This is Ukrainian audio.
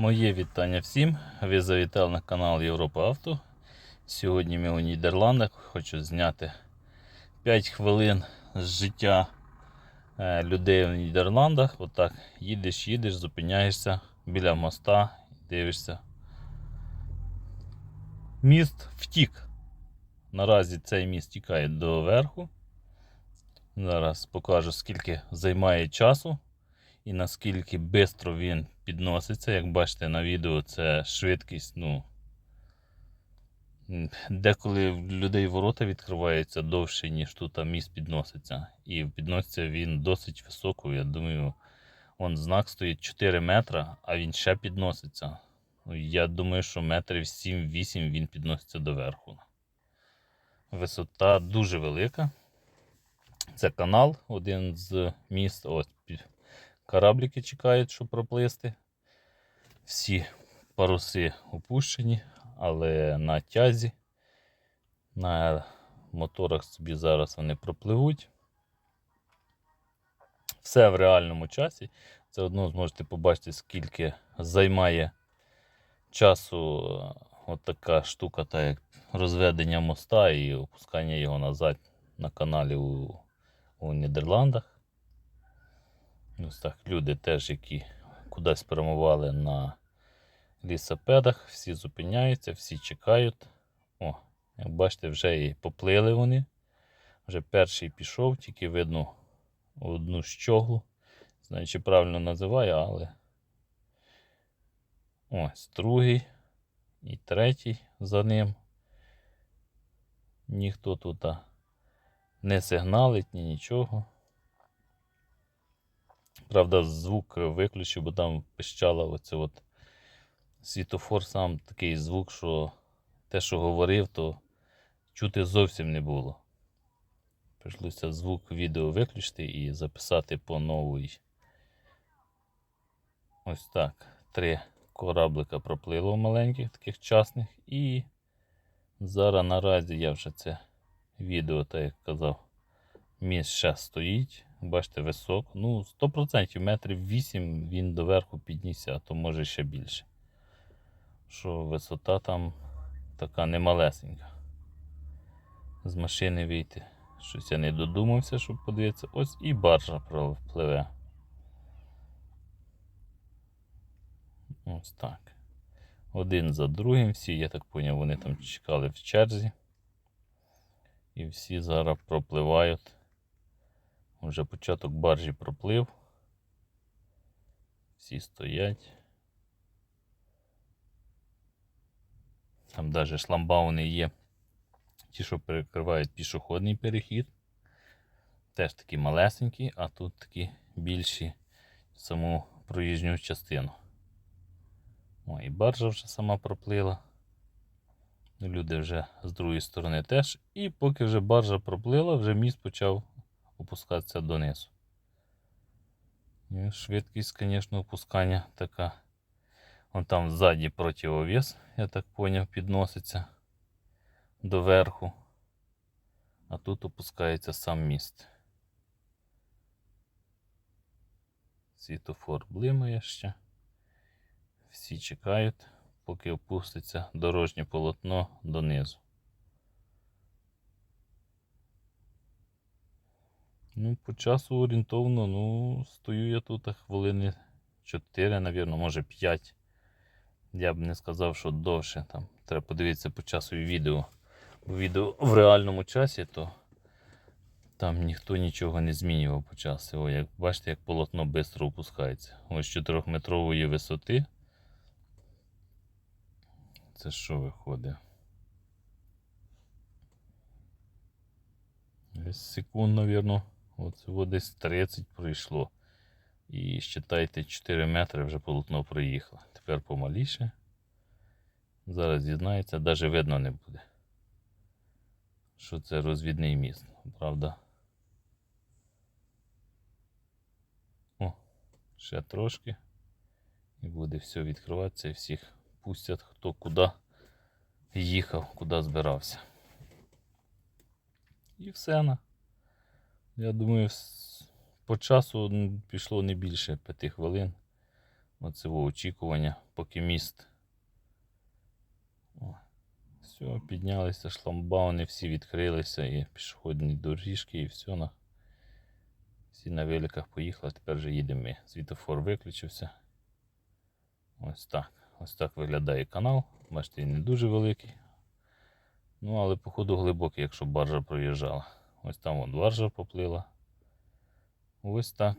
Моє вітання всім. Ви завітали на канал Європа Авто. Сьогодні ми у Нідерландах. Хочу зняти 5 хвилин з життя е, людей в Нідерландах. Отак їдеш, їдеш, зупиняєшся біля моста, дивишся. Міст втік. Наразі цей міст тікає до верху. Зараз покажу, скільки займає часу і наскільки швидко він підноситься. Як бачите на відео, це швидкість. ну, Деколи в людей ворота відкриваються довше, ніж тут а міст підноситься. І підноситься він досить високо. Я думаю, он знак стоїть 4 метра, а він ще підноситься. Я думаю, що метрів 7-8 він підноситься до верху. Висота дуже велика. Це канал, один з міст. Ось корабліки чекають, щоб проплисти. Всі паруси опущені, але на тязі, на моторах собі зараз вони пропливуть. Все в реальному часі. Це одно зможете побачити, скільки займає часу е, от штука, та як розведення моста і опускання його назад на каналі у, у Нідерландах. Ось так, люди теж, які кудись прямували на лісопедах, всі зупиняються, всі чекають. О, як бачите, вже і поплили вони. Вже перший пішов, тільки видно одну щоглу. Знаю, чи правильно називаю, але. Ось другий і третій за ним. Ніхто тут не сигналить, ні нічого. Правда, звук виключив, бо там пищала оце от світофор сам такий звук, що те, що говорив, то чути зовсім не було. Прийшлося звук відео виключити і записати по новій. Ось так. Три кораблика проплило маленьких, таких частних. І зараз наразі я вже це відео, так як казав, міст ще стоїть. Бачите, висок. Ну, 100% метрів 8 він доверху піднісся, а то може ще більше. Що висота там така немалесенька. З машини вийти. Щось я не додумався, щоб подивитися. Ось і баржа пропливе. Ось так. Один за другим. Всі, я так зрозумів, вони там чекали в черзі. І всі зараз пропливають. Вже початок баржі проплив. Всі стоять. Там навіть шламбауни є. Ті, що перекривають пішохідний перехід. Теж такі малесенькі, а тут такі більші саму проїжджу частину. О, і баржа вже сама проплила. Люди вже з другої сторони теж. І поки вже баржа проплила, вже міст почав опускатися донизу. Швидкість, звісно, опускання така. Вон там ззаді противовес, я так поняв, підноситься до верху. А тут опускається сам міст. Світофор блимає ще. Всі чекають, поки опуститься дорожнє полотно донизу. Ну, по часу орієнтовно, ну, стою я тут хвилини 4, навірно, може 5. Я б не сказав, що довше. Там треба подивитися по часу відео. Бо відео в реальному часі, то там ніхто нічого не змінював по часу. О, як бачите, як полотно швидко опускається. Ось 4-метрової висоти. Це що виходить? Секунд, навірно. От десь 30 пройшло. І считайте 4 метри вже полотно проїхало. Тепер помаліше. Зараз зізнається, навіть видно не буде. Що це розвідний міст, правда? О, ще трошки. І буде все відкриватися і всіх пустять, хто куди їхав, куди збирався. І все на. Я думаю, по часу пішло не більше 5 хвилин. Оце во очікування. поки міст. Все, піднялися, шламбауни всі відкрилися і пішохідні доріжки, і все. На... Всі на великах поїхали, тепер вже їдемо ми. Світофор виключився. Ось так. Ось так виглядає канал. Бачите, він не дуже великий. Ну, але, походу, глибокий, якщо баржа проїжджала. Ось там вон баржа поплила. Ось так.